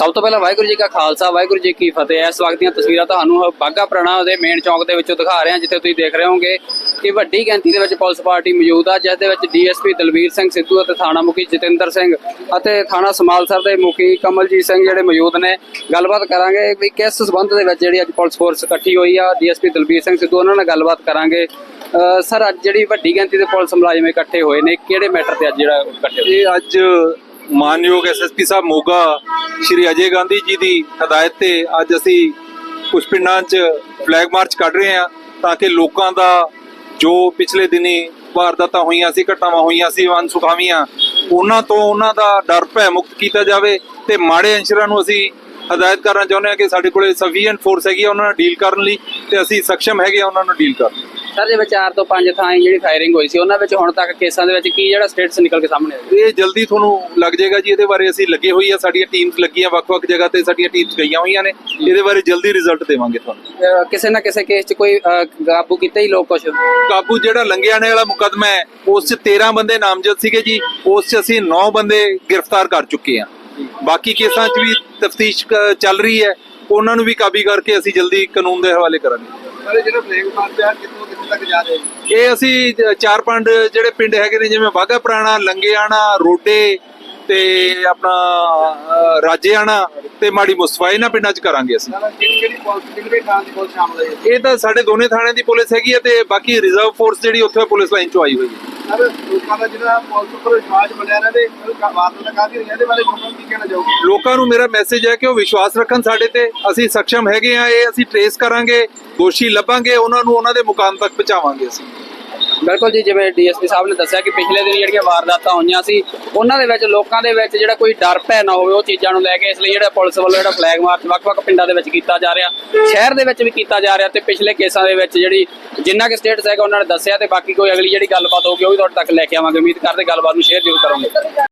ਸਭ ਤੋਂ ਪਹਿਲਾਂ ਵਾਹਿਗੁਰੂ ਜੀ ਕਾ ਖਾਲਸਾ, ਵਾਹਿਗੁਰੂ ਜੀ ਕੀ ਫਤਿਹ। ਇਸ ਵਕਤ ਦੀਆਂ ਤਸਵੀਰਾਂ ਤੁਹਾਨੂੰ ਬਾਗਾ ਪੁਰਾਣਾ ਦੇ ਮੇਨ ਚੌਂਕ ਦੇ ਵਿੱਚੋਂ ਦਿਖਾ ਰਹੇ ਹਾਂ ਜਿੱਥੇ ਤੁਸੀਂ ਦੇਖ ਰਹੇ ਹੋਗੇ ਕਿ ਵੱਡੀ ਗਿਣਤੀ ਦੇ ਵਿੱਚ ਪੁਲਿਸ ਪਾਰਟੀ ਮੌਜੂਦ ਆ, ਜਿਸ ਦੇ ਵਿੱਚ ਡੀਐਸਪੀ ਦਲਵੀਰ ਸਿੰਘ ਸਿੱਧੂ ਅਤੇ ਥਾਣਾ ਮੁਖੀ ਜਤਿੰਦਰ ਸਿੰਘ ਅਤੇ ਥਾਣਾ ਸਮਾਲਸਰ ਦੇ ਮੁਖੀ ਕਮਲਜੀਤ ਸਿੰਘ ਜਿਹੜੇ ਮੌਜੂਦ ਨੇ। ਗੱਲਬਾਤ ਕਰਾਂਗੇ ਵੀ ਕਿਸ ਸਬੰਧ ਦੇ ਵਿੱਚ ਜਿਹੜੀ ਅੱਜ ਪੁਲਿਸ ਫੋਰਸ ਇਕੱਠੀ ਹੋਈ ਆ ਡੀਐਸਪੀ ਦਲਵੀਰ ਸਿੰਘ ਸਿੱਧੂ, ਉਹਨਾਂ ਨਾਲ ਗੱਲਬਾਤ ਕਰਾਂਗੇ। ਸਰ, ਅੱਜ ਜਿਹੜੀ ਵੱਡੀ ਗਿਣਤੀ ਦੇ ਪੁਲਿਸ ਮੁਲਾਜ਼ਮ ਇਕੱਠੇ ਹੋਏ ਨੇ, ਕਿਹੜੇ ਮੈਟਰ ਤੇ ਅੱਜ ਜਿਹੜਾ ਇਕੱਠੇ ਹੋਏ? ਇਹ ਅੱਜ ਮਾਨਯੋਗ ਐਸਐਸਪੀ ਸਾਹਿਬ ਮੋਗਾ ਸ਼੍ਰੀ ਅਜੇ ਗਾਂਧੀ ਜੀ ਦੀ ਹਦਾਇਤ ਤੇ ਅੱਜ ਅਸੀਂ ਕੁਝ ਪਿੰਡਾਂ 'ਚ ਫਲੈਗ ਮਾਰਚ ਕੱਢ ਰਹੇ ਹਾਂ ਤਾਂ ਕਿ ਲੋਕਾਂ ਦਾ ਜੋ ਪਿਛਲੇ ਦਿਨੀ ਵਾਰਦਾਤਾਂ ਹੋਈਆਂ ਸੀ, ਘਟਨਾਵਾਂ ਹੋਈਆਂ ਸੀ ਵਨ ਸੁਖਾਵੀਆਂ ਉਹਨਾਂ ਤੋਂ ਉਹਨਾਂ ਦਾ ਡਰ ਭੈ ਮੁਕਤ ਕੀਤਾ ਜਾਵੇ ਤੇ ਮਾੜੇ ਅੰਸ਼ਰਾਂ ਨੂੰ ਅਸੀਂ ਹਦਾਇਤ ਕਰਨਾ ਚਾਹੁੰਦੇ ਹਾਂ ਕਿ ਸਾਡੇ ਕੋਲੇ ਸਫੀਸ਼ੀਐਂਟ ਫੋਰਸ ਹੈਗੀ ਆ ਉਹਨਾਂ ਨਾਲ ਡੀਲ ਕਰਨ ਲਈ ਤੇ ਅਸੀਂ ਸક્ષਮ ਹੈਗੇ ਉਹਨਾਂ ਨੂੰ ਡੀਲ ਕਰਨ ਲਈ। ਸਰ ਜਿਵੇਂ 4 ਤੋਂ 5 ਥਾਂ ਜਿਹੜੀ ਫਾਇਰਿੰਗ ਹੋਈ ਸੀ ਉਹਨਾਂ ਵਿੱਚ ਹੁਣ ਤੱਕ ਕੇਸਾਂ ਦੇ ਵਿੱਚ ਕੀ ਜਿਹੜਾ ਸਟੇਟਸ ਨਿਕਲ ਕੇ ਸਾਹਮਣੇ ਆਇਆ ਇਹ ਜਲਦੀ ਤੁਹਾਨੂੰ ਲੱਗ ਜਾਏਗਾ ਜੀ ਇਹਦੇ ਬਾਰੇ ਅਸੀਂ ਲੱਗੇ ਹੋਈ ਆ ਸਾਡੀਆਂ ਟੀਮਸ ਲੱਗੀਆਂ ਵੱਖ-ਵੱਖ ਜਗ੍ਹਾ ਤੇ ਸਾਡੀਆਂ ਟੀਮਸ ਗਈਆਂ ਹੋਈਆਂ ਨੇ। ਇਹਦੇ ਬਾਰੇ ਜਲਦੀ ਰਿਜ਼ਲਟ ਦੇਵਾਂਗੇ ਤੁਹਾਨੂੰ। ਕਿਸੇ ਨਾ ਕਿਸੇ ਕੇਸ 'ਚ ਕੋਈ ਕਾਬੂ ਕੀਤਾ ਹੀ ਲੋਕ ਕੁਛ? ਕਾਬੂ ਜਿਹੜਾ ਲੰਗਿਆਣੇ ਵਾਲਾ ਮੁਕਦਮਾ ਹੈ ਉਸ 'ਚ 13 ਬੰਦੇ ਨਾਮਜ਼ਦ ਸੀਗੇ ਜੀ ਉਸ 'ਚ ਅਸੀਂ 9 ਬੰਦੇ ਗ੍ਰਿਫਤਾਰ ਕਰ ਚੁੱਕੇ ਹਾਂ। ਬਾਕੀ ਕੇਸਾਂ 'ਚ ਵੀ ਤਫਤੀਸ਼ ਚੱਲ ਰਹੀ ਹੈ ਉਹਨਾਂ ਨੂੰ ਵੀ ਕਾਬੂ ਕਰਕੇ ਅਸੀਂ ਜਲਦੀ ਕਾਨੂੰਨ ਦੇ ਹਵਾਲੇ ਕਰਾਂਗੇ। ਸਾਰੇ ਜਿਹੜਾ ਫਲੈਗ ਮਾਰਚ ਆ ਕਿੱਥੇ ਤੱਕ ਜਾ ਰਿਹਾ ਜੀ ਇਹ ਅਸੀਂ ਚਾਰ ਪੰਜ ਜਿਹੜੇ ਪਿੰਡ ਹੈਗੇ ਨੇ ਜਿਵੇਂ ਬਾਗਾ ਪੁਰਾਣਾ ਲੰਗੇਆਣਾ ਰੋਡੇ ਤੇ ਆਪਣਾ ਰਾਜੇਆਣਾ ਤੇ ਮਾੜੀ ਮੁਸਤਫਾ ਇਹਨਾਂ ਪਿੰਡਾਂ 'ਚ ਕਰਾਂਗੇ ਅਸੀਂ? ਇਹ ਤਾਂ ਸਾਡੇ ਦੋਨੇ ਥਾਣਿਆਂ ਦੀ ਪੁਲਿਸ ਹੈਗੀ ਹੈ ਤੇ ਬਾਕੀ ਰਿਜ਼ਰਵ ਫੋਰਸ ਜਿਹੜੀ ਉੱਥੇ ਪੁਲਿਸ ਲਾਈਨ 'ਚੋਂ ਆਈ ਹੋਈ ਹੈ। ਸਰ, ਲੋਕਾਂ ਦਾ ਜਿਹੜਾ ਪੁਲਿਸ ਉੱਪਰ ਵਿਸ਼ਵਾਸ ਬਣਿਆ ਰਿਹਾ ਤੇ ਵਾਰਦਾਤਾਂ ਕਾਫੀ ਰਹੀਆਂ, ਇਹਦੇ ਬਾਰੇ ਲੋਕਾਂ ਨੂੰ ਕੀ ਕਹਿਣਾ ਚਾਹੋਗੇ? ਲੋਕਾਂ ਨੂੰ ਮੇਰਾ ਮੈਸੇਜ ਹੈ ਕਿ ਉਹ ਵਿਸ਼ਵਾਸ ਰੱਖਣ ਸਾਡੇ ਤੇ। ਅਸੀਂ ਸક્ષਮ ਹੈਗੇ ਆ ਇਹ ਅਸੀਂ ਟ੍ਰੇਸ ਕਰਾਂਗੇ, ਦੋਸ਼ੀ ਲੱਭਾਂਗੇ, ਉਹਨਾਂ ਨੂੰ ਉਹਨਾਂ ਦੇ ਮੁਕਾਮ ਤੱਕ ਪਹੁੰਚਾਵਾਂਗੇ ਅਸੀਂ। ਬਿਲਕੁਲ ਜੀ, ਜਿਵੇਂ ਡੀਐਸਪੀ ਸਾਹਿਬ ਨੇ ਦੱਸਿਆ ਕਿ ਪਿਛਲੇ ਦਿਨ ਜਿਹੜੀਆਂ ਵਾਰਦਾਤਾਂ ਹੋਈਆਂ ਸੀ, ਉਹਨਾਂ ਦੇ ਵਿੱਚ ਲੋਕਾਂ ਦੇ ਵਿੱਚ ਜਿਹੜਾ ਕੋਈ ਡਰ ਭੈ ਨਾ ਹੋਵੇ, ਉਹ ਚੀਜ਼ਾਂ ਨੂੰ ਲੈ ਕੇ ਇਸ ਲਈ ਜਿਹੜਾ ਪੁਲਿਸ ਵੱਲੋਂ ਜਿਹੜਾ ਫਲੈਗ ਮਾਰਚ ਵੱਖ-ਵੱਖ ਪਿੰਡਾਂ ਦੇ ਵਿੱਚ ਕੀਤਾ ਜਾ ਰਿਹਾ, ਸ਼ਹਿਰ ਦੇ ਵਿੱਚ ਵੀ ਕੀਤਾ ਜਾ ਰਿਹਾ ਤੇ ਪਿਛਲੇ ਕੇਸਾਂ ਦੇ ਵਿੱਚ ਜਿਹੜੀ ਜਿੰਨਾ ਕਿ ਸਟੇਟਸ ਹੈਗਾ ਉਹਨਾਂ ਨੇ ਦੱਸਿਆ ਤੇ ਬਾਕੀ ਕੋਈ ਅਗਲੀ ਜਿਹੜੀ ਗੱਲਬਾਤ ਹੋਊਗੀ, ਉਹ ਵੀ ਤੁਹਾਡੇ ਤੱਕ ਲੈ ਕੇ ਆਵਾਂਗੇ। ਉਮੀਦ ਕਰਦੇ ਗੱਲਬਾਤ ਨੂੰ ਸ਼ੇਅਰ ਜ਼ਰੂਰ ਕਰੋਗੇ।